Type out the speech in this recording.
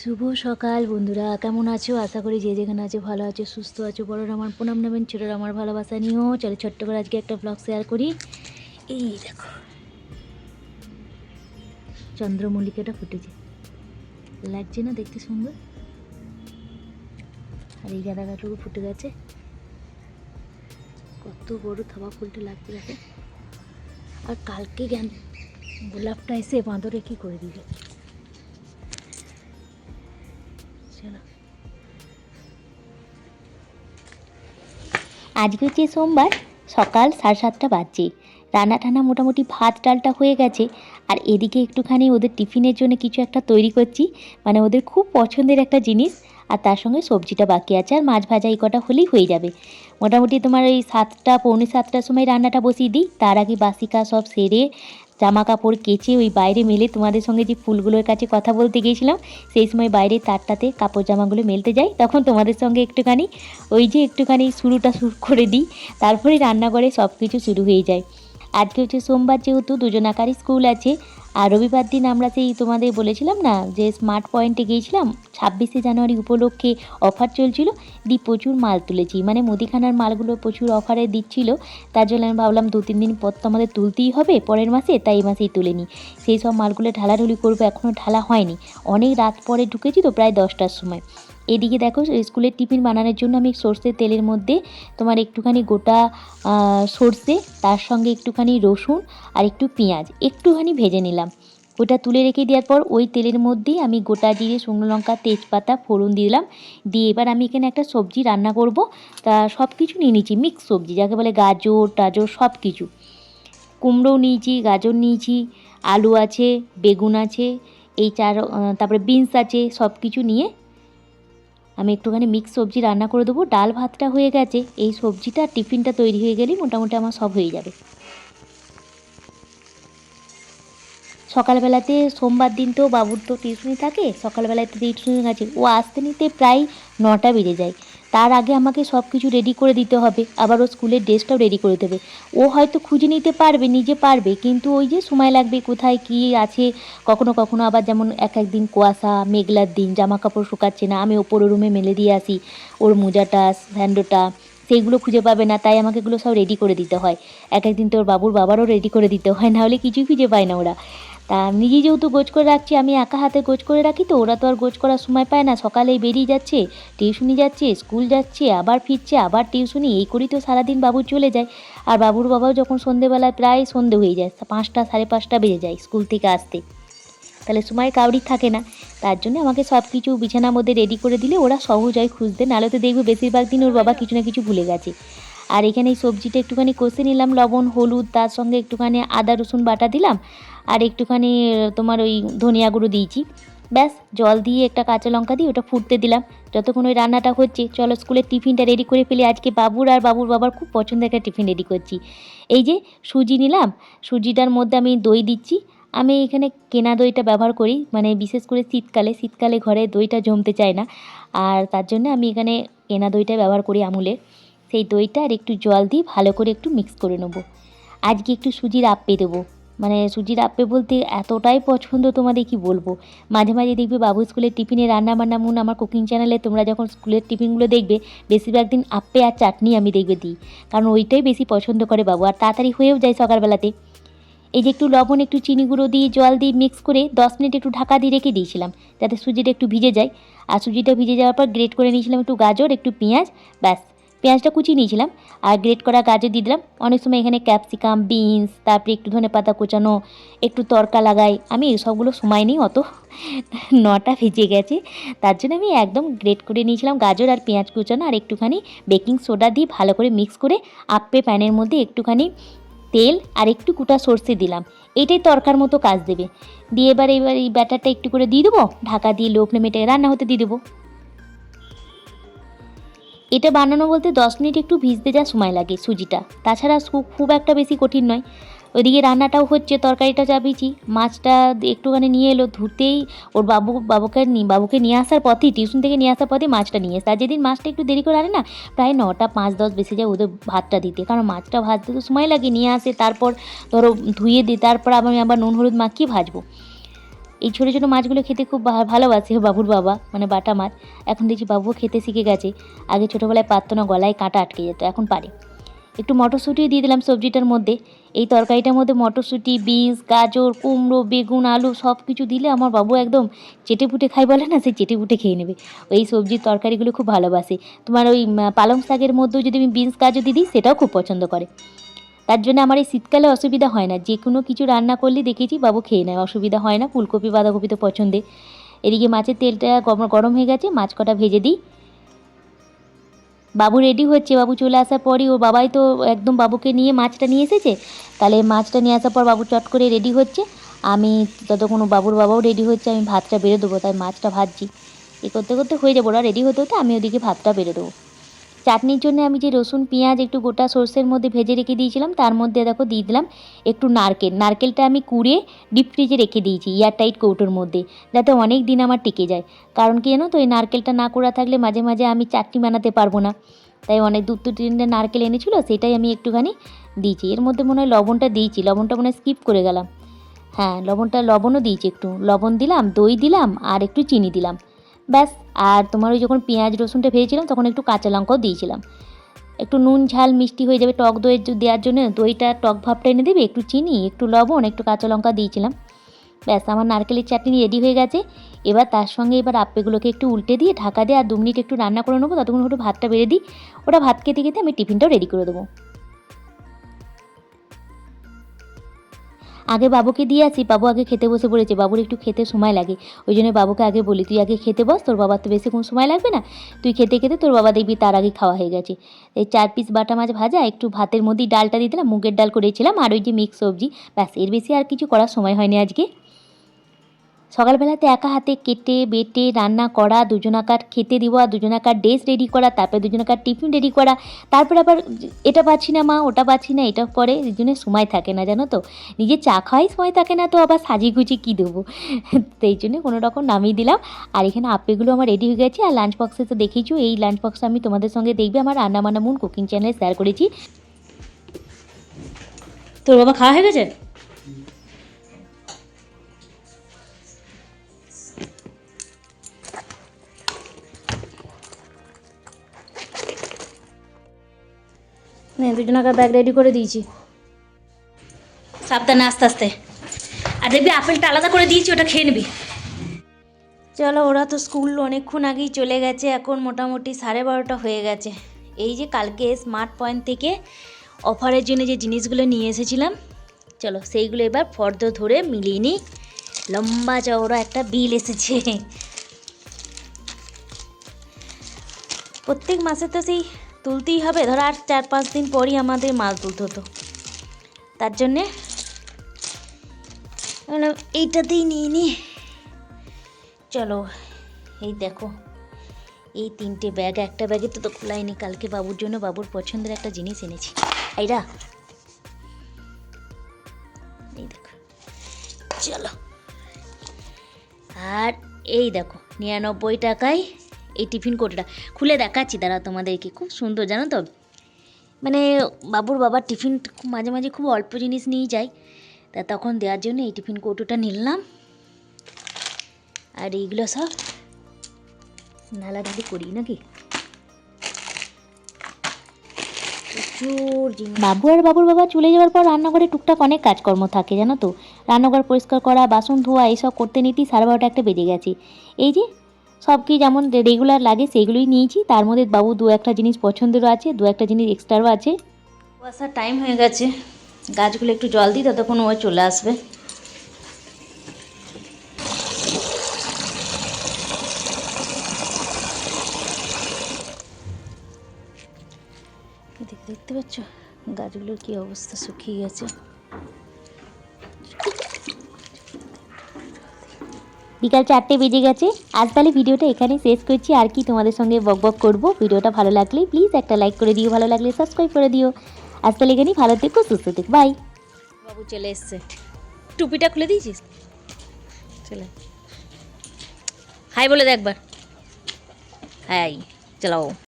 শুভ সকাল বন্ধুরা, কেমন আছো? আশা করি যে যেখানে আছো ভালো আছো, সুস্থ আছো। বড়রা আমার প্রণাম নেবেন, ছোটরা আমার ভালোবাসা নিও চলো ছোট্ট করে আজকে একটা ব্লগ শেয়ার করি। এই দেখো, চন্দ্রমল্লিকাটা ফুটেছে। লাগছে না দেখতে সুন্দর? আর এই গাঁদা গাছটুকু ফুটে গেছে। কত বড় থাবা ফুলটা লাগতে দেখো। আর কালকে জ্ঞান গোলাপটা এসে বাঁদরে কি করে চলো আজকে হচ্ছে সোমবার, সকাল সাড়ে সাতটা বাজছে। রান্না টান্না মোটামুটি ভাত ডালটা হয়ে গেছে। আর এদিকে একটুখানি ওদের টিফিনের জন্য কিছু একটা তৈরি করছি। মানে ওদের খুব পছন্দের একটা জিনিস। আর তার সঙ্গে সবজিটা বাকি আছে। আর মাছ ভাজা এই কটা হলেই হয়ে যাবে। মোটামুটি তোমার ওই সাতটা, পৌনে সাতটার সময় রান্নাটা বসিয়ে দিই। তার আগে বাসিকা সব সেরে জামা কাপড় কেচে ওই বাইরে মেলে তোমাদের সঙ্গে যে ফুলগুলোর কাছে কথা বলতে গিয়েছিলাম, সেই সময় বাইরে তারটাতে কাপড় জামাগুলো মেলতে যাই, তখন তোমাদের সঙ্গে একটুখানি, ওই যে একটুখানি শুরুটা শুরু করে দিই, তারপরে রান্নাঘরে সব কিছু শুরু হয়ে যায়। আজকে হচ্ছে সোমবার যেহেতু দুজন দুজনাকারই স্কুল আছে আর রবিবার দিন আমরা সেই তোমাদের বলেছিলাম না, যে স্মার্ট পয়েন্টে গিয়েছিলাম, ছাব্বিশে জানুয়ারি উপলক্ষে অফার চলছিল। দি প্রচুর মাল তুলেছি মানে মুদিখানার মালগুলো প্রচুর অফারে দিচ্ছিল। তার জন্য আমি ভাবলাম দু তিন দিন পর তো আমাদের তুলতেই হবে, পরের মাসে তাই এই মাসেই তুলে নিই। সেই সব মালগুলো ঢালাঢুলি করব এখনও ঢালা হয়নি। অনেক রাত পরে ঢুকেছি তো প্রায় দশটার সময়। এদিকে দেখো, স্কুলের টিফিন বানানোর জন্য আমি সর্ষের তেলের মধ্যে তোমার একটুখানি গোটা সর্ষে, তার সঙ্গে একটুখানি রসুন আর একটু পেঁয়াজ, একটুখানি ভেজে নিলাম। ওটা তুলে রেখে দেওয়ার পর ওই তেলের মধ্যেই আমি গোটা জিরে, শুকনো লঙ্কা, তেজপাতা, ফোড়ন দিলাম। দিয়ে এবার আমি এখানে একটা সবজি রান্না করব। তা সব কিছু নিয়ে নিয়েছি মিক্স সবজি, যাকে বলে গাজর, টাজর সব কিছু কুমড়োও নিয়েছি, গাজর নিয়েছি, আলু আছে, বেগুন আছে, এই চার তারপরে বিনস আছে সব কিছু নিয়ে আমি একটুখানি মিক্স সবজি রান্না করে দেবো। ডাল ভাতটা হয়ে গেছে, এই সবজিটা টিফিনটা তৈরি হয়ে গেলেই মোটামুটি আমার সব হয়ে যাবে। সকালবেলাতে সোমবার দিন তো বাবুর তো টিউশনি থাকে সকালবেলাতে টিউশনি আছে, ও আসতে নিতে প্রায় নটা বেজে যায়। তার আগে আমাকে সব কিছু রেডি করে দিতে হবে, আবার ও স্কুলের ড্রেসটাও রেডি করে দেবে ও হয়তো খুঁজে নিতে পারবে, নিজে পারবে, কিন্তু ওই যে সময় লাগবে, কোথায় কী আছে, কখনো কখনো আবার যেমন এক একদিন কুয়াশা, মেঘলার দিন জামা কাপড় শুকাচ্ছে না, আমি ওপর রুমে মেলে দিয়ে আসি, ওর মোজাটা স্যান্ডোটা, সেইগুলো খুঁজে পাবে না, তাই আমাকে এগুলো সব রেডি করে দিতে হয়। এক একদিন তো ওর বাবুর বাবারও রেডি করে দিতে হয় নাহলে কিছুই খুঁজে পায় না ওরা। তা নিজে যেহেতু গোছ করে রাখছি, আমি একা হাতে গোজ করে রাখি তো, ওরা তো আর গোছ করার সময় পায় না। সকালেই বেরিয়ে যাচ্ছে, টিউশনি যাচ্ছে, স্কুল যাচ্ছে, আবার ফিরছে, আবার টিউশনি, এই করেই তো সারাদিন বাবু চলে যায়। আর বাবুর বাবাও যখন সন্ধেবেলায় প্রায় সন্ধে হয়ে যায় পাঁচটা সাড়ে পাঁচটা বেজে যায় স্কুল থেকে আসতে। তাহলে সময় কাউরি থাকে না। তার জন্য আমাকে সব কিছু বিছানার মধ্যে রেডি করে দিলে ওরা সহজ হয় খুঁজতে, নাহলে তো দেখবে বেশিরভাগ দিন ওর বাবা কিছু না কিছু ভুলে গেছে। আর এখানে এই সবজিটা একটুখানি কষে নিলাম, লবণ, হলুদ, তার সঙ্গে একটুখানি আদা, রসুন বাটা দিলাম। আর একটুখানি তোমার ওই ধনিয়া গুঁড়ো দিয়েছি। ব্যাস, জল দিয়ে একটা কাঁচা লঙ্কা দিয়ে ওটা ফুটতে দিলাম। যতক্ষণ ওই রান্নাটা হচ্ছে, চলো স্কুলের টিফিনটা রেডি করে ফেলে। আজকে বাবুর আর বাবুর বাবার খুব পছন্দের একটা টিফিন রেডি করছি। এই যে সুজি নিলাম, সুজিটার মধ্যে আমি দই দিচ্ছি। আমি এখানে কেনা দইটা ব্যবহার করি মানে বিশেষ করে শীতকালে। শীতকালে ঘরে দইটা জমতে চায় না। আর তার জন্য আমি এখানে কেনা দইটা ব্যবহার করি আমুলের। সেই দইটা আর একটু জল দিয়ে ভালো করে একটু মিক্স করে নেব। আজকে একটু সুজির আপ্পে দেবো। মানে সুজির আপ্পে বলতে এতটাই পছন্দ তোমাদের কি বলব? মাঝে মাঝে দেখবে বাবু স্কুলের টিফিনে রান্না বান্না মুন আমার কুকিং চ্যানেলে তোমরা যখন স্কুলের টিফিনগুলো দেখবে, বেশিরভাগ দিন আপ্পে আর চাটনি আমি দেখবে দিই। কারণ ওইটাই বেশি পছন্দ করে বাবু। আর তাড়াতাড়ি হয়েও যায় সকালবেলাতে। এই যে একটু লবণ, একটু চিনি গুঁড়ো দিয়ে জল দিয়ে মিক্স করে দশ মিনিট একটু ঢাকা দিয়ে রেখে দিয়েছিলাম, যাতে সুজিটা একটু ভিজে যায়। আর সুজিটা ভিজে যাওয়ার পর গ্রেট করে নিয়েছিলাম একটু গাজর, একটু পেঁয়াজ, ব্যাস। পেঁয়াজটা কুচিয়ে নিয়েছিলাম আর গ্রেট করা গাজর দিয়ে দিলাম। অনেক সময় এখানে ক্যাপসিকাম বিনস তারপরে একটু ধনে পাতা কুচানো, একটু তরকা লাগাই। আমি এসবগুলো সময় নেই, অত নটা ভেজে গেছে। তার জন্য আমি একদম গ্রেট করে নিয়েছিলাম গাজর আর পেঁয়াজ কুচানো আর একটুখানি বেকিং সোডা দিয়ে ভালো করে মিক্স করে আপে প্যানের মধ্যে একটুখানি তেল আর একটু কুটা সর্ষে দিলাম। এটাই তরকার মতো কাজ দেবে। দিয়ে এবার এবার এই ব্যাটারটা একটু করে দিয়ে দেবো। ঢাকা দিয়ে লো ফ্লেমে রান্না হতে দিয়ে দেবো। এটা বানানো বলতে দশ মিনিট একটু ভিজতে যা সময় লাগে সুজিটা। তাছাড়া খুব একটা বেশি কঠিন নয়। ওইদিকে রান্নাটাও হচ্ছে, তরকারিটা চাপিয়েছি মাছটা একটুখানি নিয়ে এলো, ধুতেই ওর বাবু, বাবুকে বাবুকে নিয়ে আসার পথেই টিউশন থেকে নিয়ে আসার পথেই মাছটা নিয়ে এসে আর যেদিন মাছটা একটু দেরি করে আনে না, প্রায় নটা পাঁচ দশ বেশি যায় ওদের ভাতটা দিতে। কারণ মাছটা ভাজতে তো সময় লাগে, নিয়ে আসে, তারপর ধরো ধুয়ে দিই তারপর আমি আবার নুন, হলুদ মাখিয়ে ভাজবো। এই ছোটো ছোটো মাছগুলো খেতে খুব ভালোবাসে বাবুর বাবা মানে বাটা মাছ। এখন দেখছি বাবুও খেতে শিখে গেছে। আগে ছোটোবেলায় পারতো না, গলায় কাঁটা আটকে যেত, এখন পারে। একটু মটরশুঁটিও দিয়ে দিলাম সবজিটার মধ্যে। এই তরকারিটার মধ্যে মটরশুঁটি, বিনস, গাজর, কুমড়ো, বেগুন, আলু সব কিছু দিলে আমার বাবু একদম চেটে পুটে খাই বলে না, সে চেটে পুটে খেয়ে নেবে। ওই সবজির তরকারিগুলো খুব ভালোবাসে। তোমার ওই পালং শাকের মধ্যেও যদি আমি বিনস, গাজর দিয়ে দিই, সেটাও খুব পছন্দ করে। তার জন্য আমার এই শীতকালে অসুবিধা হয় না। যে কোনো কিছু রান্না করলে দেখেছি, বাবু খেয়ে নেয়, অসুবিধা হয় না। ফুলকপি, বাঁধাকপি তো পছন্দের এদিকে মাছের তেলটা গরম- হয়ে গেছে, মাছ কটা ভেজে দিই। বাবু রেডি হচ্ছে। বাবু চলে আসার পরই ওর বাবাই তো একদম বাবুকে নিয়ে মাছটা নিয়ে এসেছে। তাহলে মাছটা নিয়ে আসার পর বাবু চট করে রেডি হচ্ছে। আমি ততক্ষণ বাবুর বাবাও রেডি হচ্ছে, আমি ভাতটা বেড়ে দেবো। তাই মাছটা ভাজছি। এ করতে করতে হয়ে যাব। ওরা রেডি হতে হতে আমি ওদিকে ভাতটা বেড়ে দেবো। চাটনির জন্য আমি যে রসুন, পেঁয়াজ একটু গোটা সর্ষের মধ্যে ভেজে রেখে দিয়েছিলাম, তার মধ্যে দেখো দিয়ে দিলাম একটু নারকেল। নারকেলটা আমি কুড়ে ডিপ ফ্রিজে রেখে দিয়েছি এয়ারটাইট কৌটোর মধ্যে, যাতে অনেক দিন আমার টিকে যায়। কারণ কি জানো তো, এই নারকেলটা না করা থাকলে মাঝে মাঝে আমি চাটনি বানাতে পারব না। তাই অনেক দু দু তিনটে নারকেল এনেছিল, সেটাই আমি একটুখানি দিয়েছি। এর মধ্যে মনে হয় লবণটা দিয়েছি, লবণটা মনে হয় স্কিপ করে গেলাম। হ্যাঁ লবণটা, লবণও দিয়েছি একটু। লবণ দিলাম, দই দিলাম, আর একটু চিনি দিলাম। ব্যাস, আর তোমার ওই যখন পেঁয়াজ, রসুনটা ভেজেছিলাম, তখন একটু কাঁচা লঙ্কাও দিয়েছিলাম। একটু নুন, ঝাল, মিষ্টি হয়ে যাবে টক দইয়ের দেওয়ার জন্য দইটা টক ভাবটা এনে দেবে, একটু চিনি, একটু লবণ, একটু কাঁচা লঙ্কা দিয়েছিলাম। ব্যাস, আমার নারকেলের চাটনি রেডি হয়ে গেছে। এবার তার সঙ্গে এবার আপ্পেগুলোকে একটু উল্টে দিয়ে ঢাকা দিয়ে, আর দু মিনিট একটু রান্না করে নেব, ততক্ষণ একটু ভাতটা বেড়ে দিই। ওটা ভাত খেতে খেতে আমি টিফিনটাও রেডি করে দেবো। আগে বাবুকে দিয়ে আসি, বাবু আগে খেতে বসে পড়েছে, বাবুর একটু খেতে সময় লাগে। ওই জন্য বাবুকে আগে বলি, তুই আগে খেতে বস, তোর বাবার তো বেশি বেশিক্ষণ সময় লাগবে না। তুই খেতে খেতে তোর বাবা দেখবি তার আগে খাওয়া হয়ে গেছে। এই চার পিস বাটা মাছ ভাজা, একটু ভাতের মধ্যেই ডালটা দিয়ে দিলাম, মুগের ডাল করেছিলাম, আর ওই যে মিক্স সবজি, ব্যাস, এর বেশি আর কিছু করার সময় হয়নি আজকে। সকালবেলাতে একা হাতে কেটে, বেটে, রান্না করা দুজনাকার খেতে দেওয়া দুজনাকার ড্রেস রেডি করা, তারপরে দুজনাকার টিফিন রেডি করা, তারপরে আবার এটা পাচ্ছি না মা, ওটা পাচ্ছি না, এটা করে জন্য সময় থাকে না, জানো তো? নিজে চা খাওয়াই সময় থাকে না তো, আবার সাজিয়ে গুছিয়ে কী দেবো? এই জন্য কোনো রকম নামিয়ে দিলাম। আর এখানে আপেগুলো আমার রেডি হয়ে গেছে, আর লাঞ্চ বক্সে তো দেখেইছো, এই লাঞ্চ বক্সটা আমি তোমাদের সঙ্গে দেখবে, আমার রান্না বান্না মুন কুকিং চ্যানেলে শেয়ার করেছি। তোর বাবা খাওয়া হয়ে গেছে? নে দুজনাকার ব্যাগ রেডি করে দিয়েছি। সাবধানে, আস্তে আস্তে। আর দেখবি, আপেলটা আলাদা করে দিয়েছি, ওটা খেয়ে নিবি। চলো, ওরা তো স্কুল অনেকক্ষণ আগেই চলে গেছে, এখন মোটামুটি সাড়ে বারোটা হয়ে গেছে। এই যে কালকে স্মার্ট পয়েন্ট থেকে অফারের জন্য যে জিনিসগুলো নিয়ে এসেছিলাম, চলো, সেইগুলো এবার ফর্দ ধরে মিলিয়ে নিই। লম্বা চওড়া একটা বিল এসেছে। প্রত্যেক মাসে তো সেই তুলতেই হবে। ধর আর চার পাঁচ দিন পরই আমাদের মাল তুলতে হতো। তার জন্যে বললাম এইটাতেই নিয়ে নি। চলো, এই দেখো, এই তিনটে ব্যাগ, একটা ব্যাগে তো তো খোলাইনি কালকে বাবুর জন্য বাবুর পছন্দের একটা জিনিস এনেছি। আইরা, এই দেখো, চলো। আর এই দেখো, নিরানব্বই টাকায় এই টিফিন কোটোটা। খুলে দেখাচ্ছি দাঁড়া তোমাদেরকে, খুব সুন্দর, জানো তো? মানে বাবুর বাবার টিফিন মাঝে মাঝে খুব অল্প জিনিস নিয়ে যায়, তা তখন দেওয়ার জন্য এই টিফিন কৌটোটা নিলাম। আর এইগুলো সব নালাডালি করি নাকি? বাবু আর বাবুর বাবা চলে যাওয়ার পর রান্নাঘরে টুকটাক অনেক কাজকর্ম থাকে, জানো তো? রান্নাঘর পরিষ্কার করা, বাসন ধোয়া, এইসব করতে নিতেই সাড়ে বারোটা একটা বেজে গেছে। এই যে সব কি যেমন রেগুলার লাগে সেইগুলোই নিয়েছি। তার মধ্যে বাবু দু একটা জিনিস পছন্দেরও আছে, দু একটা জিনিস এক্সট্রাও আছে। কুয়াশার টাইম হয়ে গেছে। গাছগুলো একটু জল দিই, ততক্ষণ ও চলে আসবে। দেখতে পাচ্ছ? গাছগুলোর কি অবস্থা শুকিয়ে গেছে। বিকাল চারটে বেজে গেছে। আজ তাহলে ভিডিওটা এখানে শেষ করছি। আর কি তোমাদের সঙ্গে বক বক করব? ভিডিওটা ভালো লাগলে প্লিজ একটা লাইক করে দিও, ভালো লাগলে সাবস্ক্রাইব করে দিও। আজ তাহলে এখানে ভালো থেকো, সুস্থ থেকো বাই বাবু চলে এসছে। টুপিটা খুলে দিয়েছিস? চলে। হাই বলে দে একবার। হাই চালাও